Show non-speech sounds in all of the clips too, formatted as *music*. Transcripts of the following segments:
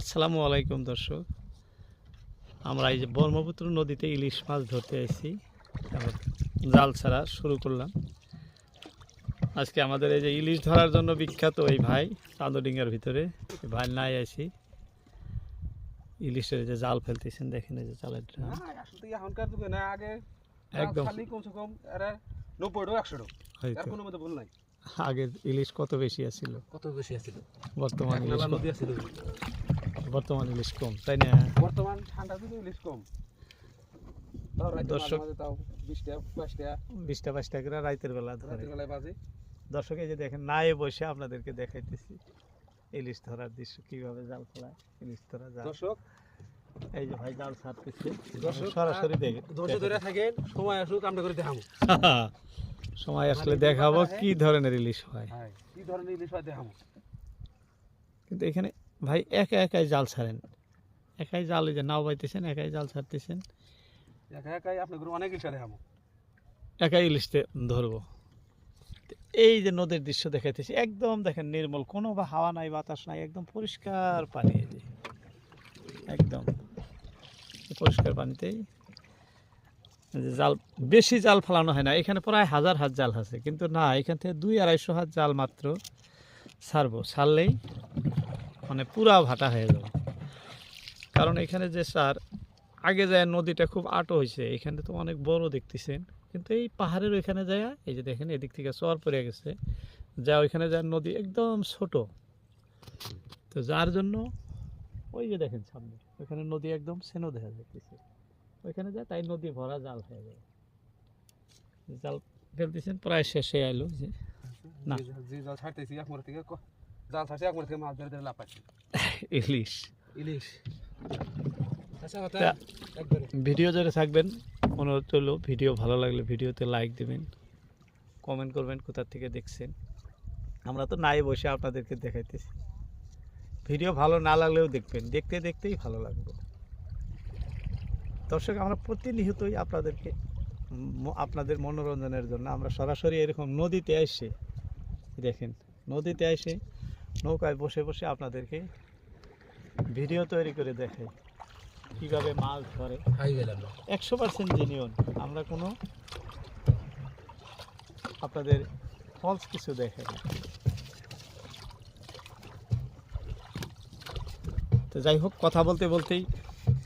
আসসালামু আলাইকুম দর্শক। আমরা এই যে ব্রহ্মপুত্র নদীতে ইলিশ মাছ ধরতে এসেছি। জাল ছাড়া শুরু করলাম। আজকে আমাদের এই যে ইলিশ ধরার জন্য বিখ্যাত এই ভাই চাঁদডিঙ্গার ভিতরে। ভাই নাই আছি। ইলিশের যে জাল ফেলতেছেন দেখেন এই যে জালের ড্রাম। এখনকার যুগে না আগে একদম। কমসে কম নব্বই টাকা একশো টাকা কোনো ভুল নাই। আগে ইলিশ কত বেশি আছিল? কত বেশি আছিল? বর্তমান ইলিশ বর্তমান ইলিশ কম তাই না? বর্তমান ঠান্ডা দিনে ইলিশ কম। দর্শক- বিশটা বাইশটা করে রাতের বেলা ধরে। দর্শক এই যে দেখেন নাই বসে আপনাদেরকে দেখাইতেছি। ইলিশ ধরার দৃশ্য কীভাবে জাল ফেলায় ইলিশ ধরা জাল। দর্শক এই যে ভাই জাল ছাড়তেছে। দর্শক, সরাসরি দেখে ধরে থাকেন সময় আসুক আমরা করে দেখাবো। *laughs* সময় আসলে দেখাবো কি ধরনের ইলিশ হয়। কি ধরনের ইলিশ হয় দেখাবো। কিন্তু এখানে ভাই একা একাই জাল ছাড়েন। একাই জাল যে নাও বাইতেছেন একাই জাল ছাড়তেছেন। একা একাই আপনার করে অনেক ইলিশ দেখাবো। একাই ইলিশতে ধরবো। এই যে নদীর দৃশ্য দেখাইতেছি একদম দেখেন নির্মল কোনো বা হাওয়া নাই বাতাস নাই একদম পরিষ্কার পানি একদম। পরিষ্কার পানিতেই জাল, বেশি জাল ফেলানো হয় না। এখানে প্রায় হাজার হাত জাল আছে। কিন্তু না, এখান থেকে দুই আড়াইশো হাত জাল মাত্র ছাড়বো। ছাড়লেই মানে পুরা ভাটা হয়ে যাবে। কারণ এখানে যে সার, আগে যায় নদীটা খুব আটো হয়েছে এখানে তো অনেক বড় দেখতেছেন। কিন্তু এই পাহাড়ের ওইখানে যায়, এই যে দেখেন, এদিক থেকে চর পড়ে গেছে। যা ওইখানে যায় নদী একদম ছোট। তো যার জন্য, ওই যে দেখেন সামনে, ওইখানে নদী একদম সেনো দেখা যাচ্ছে ওইখানে যায় তাই নদী ভরা জাল হয়ে যায়। জাল ফেলতেছেন প্রায় শেষে আইলো যে না। জাল ছাড়তেছি একমার থেকে জাল ছাড়ছি একমার থেকে মাছ ধরে ধরে *laughs* ইলিশ। ইলিশ। আচ্ছা ভিডিও যারা থাকবেন অনুরোধ হলো ভিডিও ভালো লাগলে ভিডিওতে লাইক দেবেন কমেন্ট করবেন কোথা থেকে দেখছেন। আমরা তো নাই বসে আপনাদেরকে দেখাইতেছি। ভিডিও ভালো না লাগলেও দেখবেন দেখতে দেখতেই ভালো লাগবে। দর্শক আমরা প্রতিনিয়তই আপনাদেরকে আপনাদের মনোরঞ্জনের জন্য আমরা সরাসরি এরকম নদীতে এসে দেখেন নদীতে এসে নৌকায় বসে বসে আপনাদেরকে ভিডিও তৈরি করে দেখাই কীভাবে মাছ ধরে। একশো পার্সেন্ট জেনিয়ন আমরা কোনো আপনাদের ফলস কিছু দেখে তো যাই হোক কথা বলতে বলতেই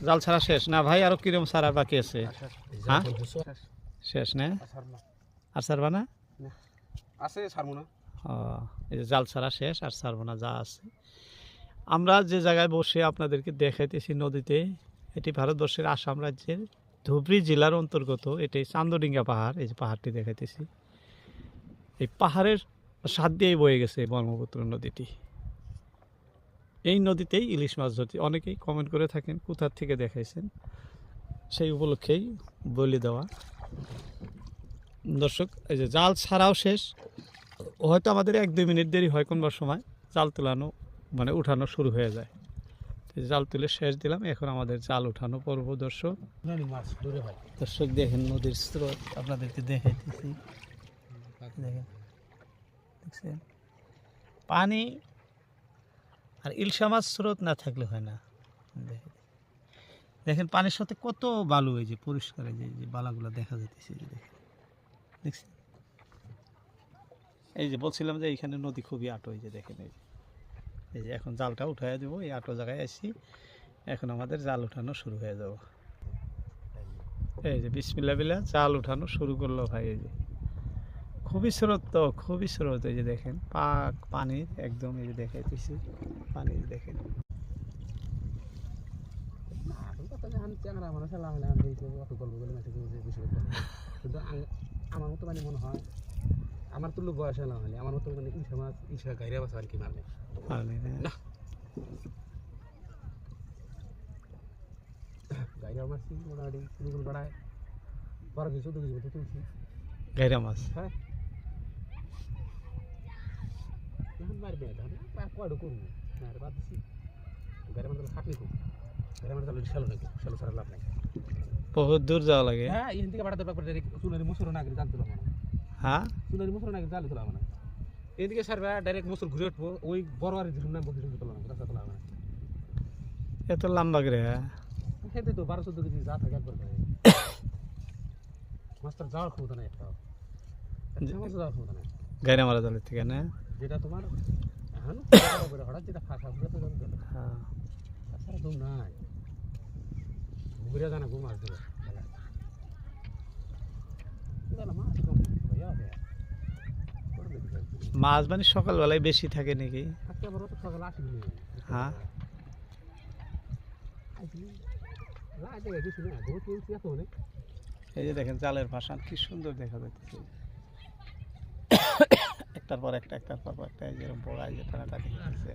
জাল ছাড়া শেষ। না ভাই আরও কিরম ছাড়ার বাকি আছে? হ্যাঁ? শেষ না? আর ছাড়বা না? আছে ছাড়বো না। ও, এই যে জাল ছাড়া শেষ আর ছাড়বো না যা আছে। আমরা যে জায়গায় বসে আপনাদেরকে দেখাইতেছি নদীতে এটি ভারতবর্ষের আসাম রাজ্যের ধুবড়ী জেলার অন্তর্গত। এটি চান্দডিঙ্গা পাহাড় এই যে পাহাড়টি দেখাইতেছি। এই পাহাড়ের সাত দিয়েই বয়ে গেছে ব্রহ্মপুত্র নদীটি। এই নদীতেই ইলিশ মাছ ধরতে অনেকেই কমেন্ট করে থাকেন কোথার থেকে দেখাইছেন? সেই উপলক্ষেই বলে দেওয়া। দর্শক এই যে জাল ছাড়াও শেষ। হয়তো আমাদের এক দুই মিনিট দেরি হয় কোনবার সময় জাল তোলানো মানে উঠানো শুরু হয়ে যায়। জাল তুলে শেষ দিলাম এখন আমাদের জাল উঠানো পর্ব দর্শক। দর্শক দেখেন নদীর স্রোত আপনাদেরকে দেখাইতেছি। দেখেন। দেখছেন? পানি আর ইলশা মাছ স্রোত না থাকলে হয় না। দেখেন। পানির সাথে কত বালু এই যে পরিষ্কার এই যে বালাগুলো দেখা যাইতেছে এই যে দেখেন। দেখছেন? এই যে বলছিলাম যে এইখানে নদী খুবই আটো, এই যে দেখেন এই যে। এই যে এখন জালটা উঠাই দেবো, এই আটো জায়গায় আসি এখন আমাদের জাল উঠানো শুরু হয়ে যাব। এই যে বিসমিল্লা বিল্লা জাল উঠানো শুরু করল ভাই এই যে। খুবই স্রোত তো খুবই স্রোত এই যে দেখেন পাক পানির একদম এই যে দেখাইতেছি পানি দেখেন আমার মতো মানে মনে হয় আমার তো লোক বয়স এলাম হলে আমার মতো মানে মাছ গাইরা মাছ আর কি মারলে পানি না। গাইরা মারছি মোটামুটি কোনো কোনো বারো কেজি চোদ্দ কেজি তুলছি গাইরা মাছ। হ্যাঁ। এখন মারবে তাহলে কয়টা করব? না আর বাদ দিছি। গাড়ি মানে খাটনি খুব। গাড়ি মানে তাহলে শ্যালো নাকি শ্যালো ছাড়া লাভ নাই। বহুত দূর যাওয়া লাগে। হ্যাঁ এখান থেকে বাড়াতে পারবে চুনারি মুসুর না জাল তুলা মানে হ্যাঁ? চুনারি মুসুর না করে জাল তুলা মানে এদিকে সারবে ডাইরেক্ট মোসর ঘুরে উঠবো। ওই বড় আর ধরুন না বসে তোলা না রাস্তা তোলা হবে না। এত লম্বা করে হ্যাঁ? খেতে তো বারো চোদ্দ কেজি যা থাকে একবার করে। মাছটার যাওয়ার ক্ষমতা নাই একটা যাওয়ার ক্ষমতা নাই। গাইরা মারা জলের থেকে না? যেটা তোমার এখন হঠাৎ যেটা ফাঁকা ঘুরে তো গেলে। হ্যাঁ। তাছাড়া ঘুম নাই। ঘুরে জানা ঘুম মাছ ধরে মাছ মানে সকালবেলায়? বেশি থাকে নাকি? হ্যাঁ। এই যে দেখেন জালের ভাষা কি সুন্দর দেখা যাচ্ছে। একটার পর একটা একটার পর একটা এই যেরকম বড় এই যে টানাটানি হচ্ছে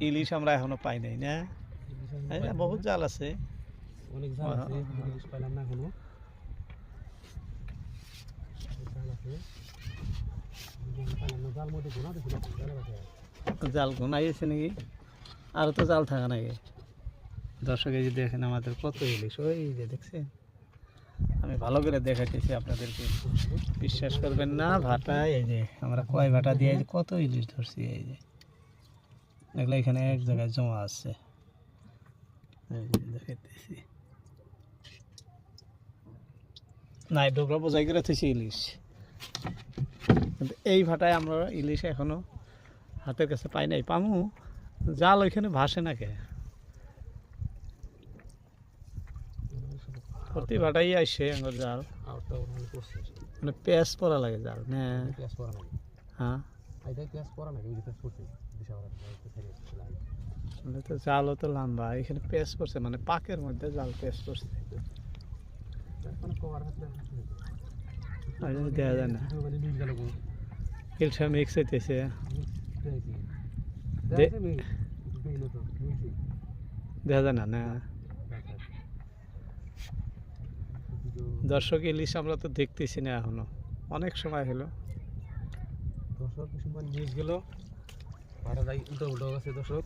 ইলিশ আমরা এখনও পাই নাই না? এই বহুত জাল আছে। অনেক জাল আছে ইলিশ পাইলাম না এখনও। জাল নাকি? আর তো জাল থাকা নাকি দর্শক এই যে দেখেন আমাদের কত ইলিশ ওই যে দেখছেন? আমি ভালো করে দেখাইতেছি আপনাদেরকে। বিশ্বাস করবেন না, ভাটা, এই যে আমরা কয় ভাটা দিয়ে কত ইলিশ ধরছি, এই যে। দেখলে এখানে এক জায়গায় জমা আছে। দেখাইতেছি। নাই ডোবরা বোঝাই করে থেছি ইলিশ। কিন্তু এই ভাটায় আমরা ইলিশ এখনও হাতের কাছে পাই নাই। পামু, জাল ওইখানে ভাসে না কে? প্রতি ভাটাই আসে জাল মানে পেঁয়াজ পরা লাগে জাল ক্লাস হ্যাঁ। ক্লাস ক্লাস মানে তো জালও তো লম্বা এখানে পেঁয়াজ পড়ছে মানে পাকের মধ্যে জাল পেঁয়াজ পড়ছে দেওয়া যায় না। ইলশা মিক্স হইতেছে। দেখা যায় না না। দর্শক ইলিশ আমরা তো দেখতেছি না এখনও। অনেক সময় হলো। দর্শক কিছুমান নিউজ গেল। উল্টো উল্টো আছে দর্শক।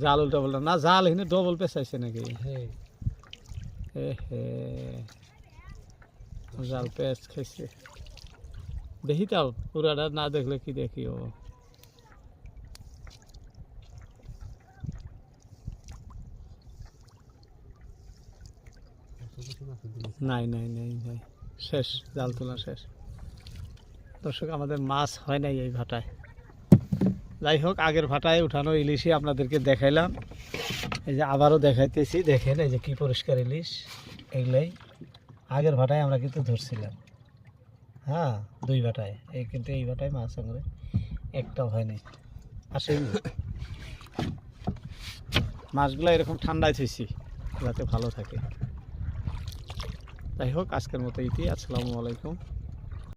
জাল উল্টা বললাম না জাল এখানে ডবল পেঁচাইছে নাকি? হ্যাঁ। এ হে। জাল পেঁয়াজ খাইছে। দেখি তাও পুরাটা না দেখলে কি দেখি ও। নাই নাই নাই নাই। শেষ, জাল তোলা শেষ। দর্শক, আমাদের মাছ হয় নাই এই ভাটায়। যাই হোক, আগের ভাটায় উঠানো ইলিশই আপনাদেরকে দেখাইলাম। এই যে আবারও দেখাইতেছি, দেখেন এই যে কি পরিষ্কার ইলিশ। এগুলাই আগের ভাটায় আমরা কিন্তু ধরছিলাম। হ্যাঁ দুই ভাটায়। এই কিন্তু এই ভাটায় মাছ আমরা একটাও হয়নি। আসেনি। মাছগুলো এরকম ঠান্ডায় থুইছি, যাতে ভালো থাকে। যাই হোক আজকের মতো ইতি আসসালামু আলাইকুম।